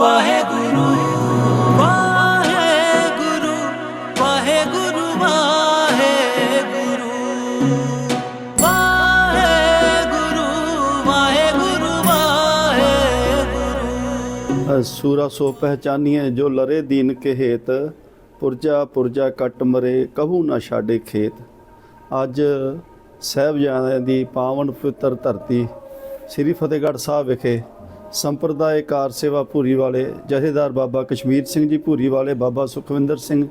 ਵਾਹਿਗੁਰੂ ਵਾਹਿਗੁਰੂ ਵਾਹਿਗੁਰੂ ਵਾਹਿਗੁਰੂ ਵਾਹਿਗੁਰੂ ਵਾਹਿਗੁਰੂ ਵਾਹਿਗੁਰੂ। ਸੂਰਾ ਸੋ ਪਹਿਚਾਨੀਏ ਜੋ ਲਰੇ ਦੀਨ ਕੇ ਹੇਤ ਪੁਰਜਾ ਪੁਰਜਾ ਕੱਟ ਮਰੇ ਕਹੂ ਨਾ ਛਾੜੇ ਖੇਤ। ਅੱਜ ਸਹਿਬਜ਼ਾਦਿਆਂ ਦੀ ਪਾਵਨ ਪਵਿੱਤਰ ਧਰਤੀ ਸ੍ਰੀ ਫਤਿਹਗੜ੍ਹ ਸਾਹਿਬ ਵਿਖੇ ਸੰਪਰਦਾਇਕਾਰ ਸੇਵਾ ਭੂਰੀ ਵਾਲੇ ਜਥੇਦਾਰ ਬਾਬਾ ਕਸ਼ਮੀਰ ਸਿੰਘ ਜੀ, ਭੂਰੀ ਵਾਲੇ ਬਾਬਾ ਸੁਖਵਿੰਦਰ ਸਿੰਘ,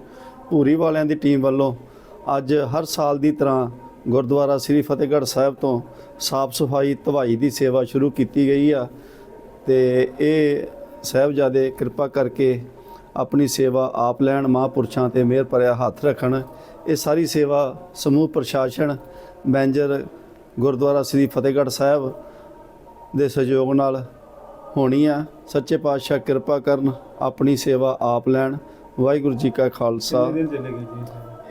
ਭੂਰੀ ਵਾਲਿਆਂ ਦੀ ਟੀਮ ਵੱਲੋਂ ਅੱਜ ਹਰ ਸਾਲ ਦੀ ਤਰ੍ਹਾਂ ਗੁਰਦੁਆਰਾ ਸ੍ਰੀ ਫਤਿਹਗੜ੍ਹ ਸਾਹਿਬ ਤੋਂ ਸਾਫ਼ ਸਫ਼ਾਈ ਧਵਾਈ ਦੀ ਸੇਵਾ ਸ਼ੁਰੂ ਕੀਤੀ ਗਈ ਆ ਤੇ ਇਹ ਸਾਹਿਬਜ਼ਾਦੇ ਕਿਰਪਾ ਕਰਕੇ ਆਪਣੀ ਸੇਵਾ ਆਪ ਲੈਣ, ਮਹਾਂਪੁਰਸ਼ਾਂ ਤੇ ਮਿਹਰ ਭਰਿਆ ਹੱਥ ਰੱਖਣ। ਇਹ ਸਾਰੀ ਸੇਵਾ ਸਮੂਹ ਪ੍ਰਸ਼ਾਸਨ, ਮੈਨੇਜਰ ਗੁਰਦੁਆਰਾ ਸ੍ਰੀ ਫਤਿਹਗੜ੍ਹ ਸਾਹਿਬ ਦੇ ਸਹਿਯੋਗ ਨਾਲ ਹੋਣੀ ਆ। ਸੱਚੇ ਪਾਤਸ਼ਾਹ ਕਿਰਪਾ ਕਰਨ ਆਪਣੀ ਸੇਵਾ ਆਪ ਲੈਣ। ਵਾਹਿਗੁਰੂ ਜੀ ਕਾ ਖਾਲਸਾ।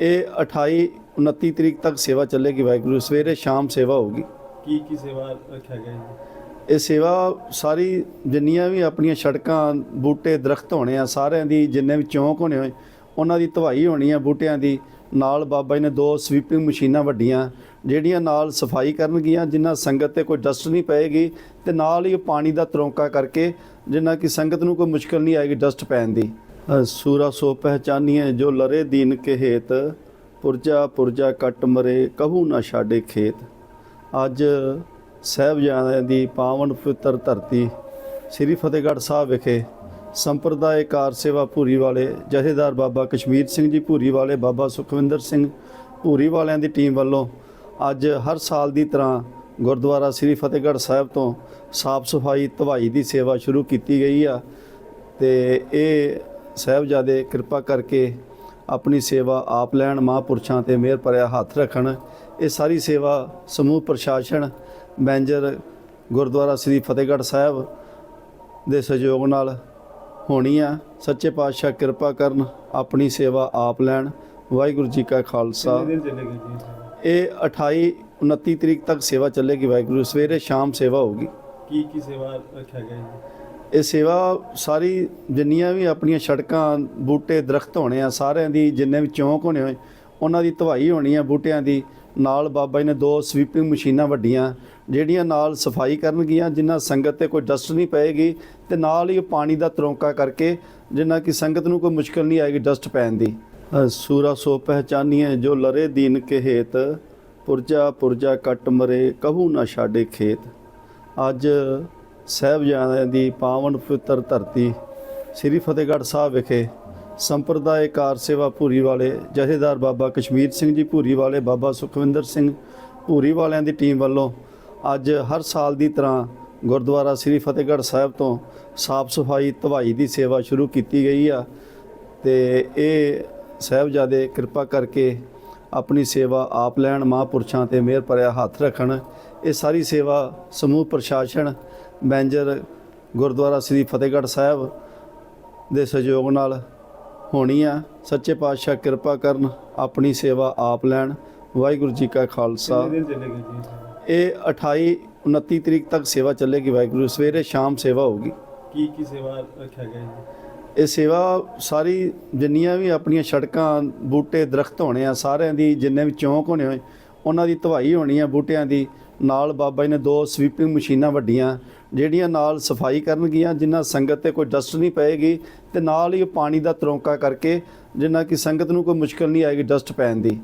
ਇਹ 28 29 ਤਰੀਕ ਤੱਕ ਸੇਵਾ ਚੱਲੇਗੀ ਵਾਹਿਗੁਰੂ। ਸਵੇਰੇ ਸ਼ਾਮ ਸੇਵਾ ਹੋਊਗੀ। ਕੀ ਕੀ ਸੇਵਾ ਰੱਖਿਆ ਗਿਆ ਜੀ? ਇਹ ਸੇਵਾ ਸਾਰੀ ਜਿੰਨੀਆਂ ਵੀ ਆਪਣੀਆਂ ਸੜਕਾਂ ਬੂਟੇ ਦਰਖਤ ਹੋਣੇ ਆ ਸਾਰਿਆਂ ਦੀ ਜਿੰਨੇ ਵੀ ਚੌਂਕ ਹੋਣੇ ਹੋਏ ਉਹਨਾਂ ਦੀ ਧਵਾਈ ਹੋਣੀ ਆ ਬੂਟਿਆਂ ਦੀ। ਨਾਲ ਬਾਬਾ ਜੀ ਨੇ ਦੋ ਸਵੀਪਿੰਗ ਮਸ਼ੀਨਾਂ ਵੱਡੀਆਂ ਜਿਹੜੀਆਂ ਨਾਲ ਸਫ਼ਾਈ ਕਰਨਗੀਆਂ ਜਿਨ੍ਹਾਂ ਸੰਗਤ ਤੇ ਕੋਈ ਡਸਟ ਨਹੀਂ ਪਏਗੀ ਤੇ ਨਾਲ ਹੀ ਉਹ ਪਾਣੀ ਦਾ ਤਰੌਂਕਾ ਕਰਕੇ ਜਿੰਨਾ ਕਿ ਸੰਗਤ ਨੂੰ ਕੋਈ ਮੁਸ਼ਕਲ ਨਹੀਂ ਆਏਗੀ ਡਸਟ ਪੈਣ ਦੀ। ਅ, ਸੂਰਾ ਸੋ ਪਹਿਚਾਨੀਏ ਜੋ ਲਰੇ ਦੀਨ ਕੇ ਹੇਤ ਪੁਰਜਾ ਪੁਰਜਾ ਕੱਟ ਮਰੇ ਕਹੂ ਨਾ ਛਾੜੇ ਖੇਤ। ਅੱਜ ਸਹਿਬਜ਼ਾਦਿਆਂ ਦੀ ਪਾਵਨ ਪਵਿੱਤਰ ਧਰਤੀ ਸ੍ਰੀ ਫਤਿਹਗੜ੍ਹ ਸਾਹਿਬ ਵਿਖੇ ਸੰਪਰਦਾਇਕਾਰ ਸੇਵਾ ਭੂਰੀ ਵਾਲੇ ਜਥੇਦਾਰ ਬਾਬਾ ਕਸ਼ਮੀਰ ਸਿੰਘ ਜੀ, ਭੂਰੀ ਵਾਲੇ ਬਾਬਾ ਸੁਖਵਿੰਦਰ ਸਿੰਘ, ਭੂਰੀ ਵਾਲਿਆਂ ਦੀ ਟੀਮ ਵੱਲੋਂ ਅੱਜ ਹਰ ਸਾਲ ਦੀ ਤਰ੍ਹਾਂ ਗੁਰਦੁਆਰਾ ਸ੍ਰੀ ਫਤਿਹਗੜ੍ਹ ਸਾਹਿਬ ਤੋਂ ਸਾਫ਼ ਸਫ਼ਾਈ, ਧਵਾਈ ਦੀ ਸੇਵਾ ਸ਼ੁਰੂ ਕੀਤੀ ਗਈ ਆ ਤੇ ਇਹ ਸਾਹਿਬਜ਼ਾਦੇ ਕਿਰਪਾ ਕਰਕੇ ਆਪਣੀ ਸੇਵਾ ਆਪ ਲੈਣ, ਮਹਾਂਪੁਰਸ਼ਾਂ ਤੇ ਮਿਹਰ ਭਰਿਆ ਹੱਥ ਰੱਖਣ। ਇਹ ਸਾਰੀ ਸੇਵਾ ਸਮੂਹ ਪ੍ਰਸ਼ਾਸਨ, ਮੈਨੇਜਰ ਗੁਰਦੁਆਰਾ ਸ੍ਰੀ ਫਤਿਹਗੜ੍ਹ ਸਾਹਿਬ ਦੇ ਸਹਿਯੋਗ ਨਾਲ ਹੋਣੀ ਆ। ਸੱਚੇ ਪਾਤਸ਼ਾਹ ਕਿਰਪਾ ਕਰਨ ਆਪਣੀ ਸੇਵਾ ਆਪ ਲੈਣ। ਵਾਹਿਗੁਰੂ ਜੀ ਕਾ ਖਾਲਸਾ। ਇਹ 28 29 ਤਰੀਕ ਤੱਕ ਸੇਵਾ ਚੱਲੇਗੀ ਵਾਹਿਗੁਰੂ। ਸਵੇਰੇ ਸ਼ਾਮ ਸੇਵਾ ਹੋਊਗੀ। ਕੀ ਕੀ ਸੇਵਾ ਰੱਖਿਆ ਗਿਆ ਜੀ? ਇਹ ਸੇਵਾ ਸਾਰੀ ਜਿੰਨੀਆਂ ਵੀ ਆਪਣੀਆਂ ਸੜਕਾਂ ਬੂਟੇ ਦਰਖਤ ਹੋਣੇ ਆ ਸਾਰਿਆਂ ਦੀ ਜਿੰਨੇ ਵੀ ਚੌਂਕ ਹੋਣੇ ਹੋਏ ਉਹਨਾਂ ਦੀ ਧਵਾਈ ਹੋਣੀ ਆ ਬੂਟਿਆਂ ਦੀ। ਨਾਲ ਬਾਬਾ ਜੀ ਨੇ ਦੋ ਸਵੀਪਿੰਗ ਮਸ਼ੀਨਾਂ ਵੱਡੀਆਂ ਜਿਹੜੀਆਂ ਨਾਲ ਸਫ਼ਾਈ ਕਰਨਗੀਆਂ ਜਿਨ੍ਹਾਂ ਸੰਗਤ ਤੇ ਕੋਈ ਡਸਟ ਨਹੀਂ ਪਏਗੀ ਤੇ ਨਾਲ ਹੀ ਪਾਣੀ ਦਾ ਤਰੌਂਕਾ ਕਰਕੇ ਜਿੰਨਾ ਕਿ ਸੰਗਤ ਨੂੰ ਕੋਈ ਮੁਸ਼ਕਲ ਨਹੀਂ ਆਏਗੀ ਡਸਟ ਪੈਣ ਦੀ। ਅ, ਸੂਰਾ ਸੋ ਪਹਿਚਾਨੀਏ ਜੋ ਲਰੇ ਦੀਨ ਕੇ ਹੇਤ ਪੁਰਜਾ ਪੁਰਜਾ ਕੱਟ ਮਰੇ ਕਹੂ ਨਾ ਛਾੜੇ ਖੇਤ। ਅੱਜ ਸਹਿਬਜ਼ਾਦਿਆਂ ਦੀ ਪਾਵਨ ਪਵਿੱਤਰ ਧਰਤੀ ਸ੍ਰੀ ਫਤਿਹਗੜ੍ਹ ਸਾਹਿਬ ਵਿਖੇ ਸੰਪਰਦਾਇ ਕਾਰ ਸੇਵਾ ਭੂਰੀ ਵਾਲੇ ਜਥੇਦਾਰ ਬਾਬਾ ਕਸ਼ਮੀਰ ਸਿੰਘ ਜੀ, ਭੂਰੀ ਵਾਲੇ ਬਾਬਾ ਸੁਖਵਿੰਦਰ ਸਿੰਘ, ਭੂਰੀ ਵਾਲਿਆਂ ਦੀ ਟੀਮ ਵੱਲੋਂ ਅੱਜ ਹਰ ਸਾਲ ਦੀ ਤਰ੍ਹਾਂ ਗੁਰਦੁਆਰਾ ਸ੍ਰੀ ਫਤਿਹਗੜ੍ਹ ਸਾਹਿਬ ਤੋਂ ਸਾਫ਼ ਸਫ਼ਾਈ ਧਵਾਈ ਦੀ ਸੇਵਾ ਸ਼ੁਰੂ ਕੀਤੀ ਗਈ ਆ ਤੇ ਇਹ ਸਾਹਿਬਜ਼ਾਦੇ ਕਿਰਪਾ ਕਰਕੇ ਆਪਣੀ ਸੇਵਾ ਆਪ ਲੈਣ, ਮਹਾਂਪੁਰਸ਼ਾਂ ਤੇ ਮਿਹਰ ਭਰਿਆ ਹੱਥ ਰੱਖਣ। ਇਹ ਸਾਰੀ ਸੇਵਾ ਸਮੂਹ ਪ੍ਰਸ਼ਾਸਨ, ਮੈਨੇਜਰ ਗੁਰਦੁਆਰਾ ਸ੍ਰੀ ਫਤਿਹਗੜ੍ਹ ਸਾਹਿਬ ਦੇ ਸਹਿਯੋਗ ਨਾਲ ਹੋਣੀ ਆ। ਸੱਚੇ ਪਾਤਸ਼ਾਹ ਕਿਰਪਾ ਕਰਨ ਆਪਣੀ ਸੇਵਾ ਆਪ ਲੈਣ। ਵਾਹਿਗੁਰੂ ਜੀ ਕਾ ਖਾਲਸਾ। ਇਹ 28 29 ਤਰੀਕ ਤੱਕ ਸੇਵਾ ਚੱਲੇਗੀ ਵਾਹਿਗੁਰੂ। ਸਵੇਰੇ ਸ਼ਾਮ ਸੇਵਾ ਹੋਊਗੀ। ਕੀ ਕੀ ਸੇਵਾ ਰੱਖਿਆ ਗਿਆ ਜੀ? ਇਹ ਸੇਵਾ ਸਾਰੀ ਜਿੰਨੀਆਂ ਵੀ ਆਪਣੀਆਂ ਸੜਕਾਂ ਬੂਟੇ ਦਰਖਤ ਹੋਣੇ ਆ ਸਾਰਿਆਂ ਦੀ ਜਿੰਨੇ ਵੀ ਚੌਂਕ ਹੋਣੇ ਹੋਏ ਉਹਨਾਂ ਦੀ ਧਵਾਈ ਹੋਣੀ ਆ ਬੂਟਿਆਂ ਦੀ। ਨਾਲ ਬਾਬਾ ਜੀ ਨੇ ਦੋ ਸਵੀਪਿੰਗ ਮਸ਼ੀਨਾਂ ਵੱਡੀਆਂ, ਜਿਹੜੀਆਂ ਨਾਲ ਸਫ਼ਾਈ ਕਰਨਗੀਆਂ ਜਿੰਨਾ ਸੰਗਤ ਤੇ ਕੋਈ ਡਸਟ ਨਹੀਂ ਪਏਗੀ ਤੇ ਨਾਲ ਹੀ ਪਾਣੀ ਦਾ ਤਰੌਂਕਾ ਕਰਕੇ ਜਿੰਨਾ ਕਿ ਸੰਗਤ ਨੂੰ ਕੋਈ ਮੁਸ਼ਕਲ ਨਹੀਂ ਆਏਗੀ ਡਸਟ ਪੈਣ ਦੀ।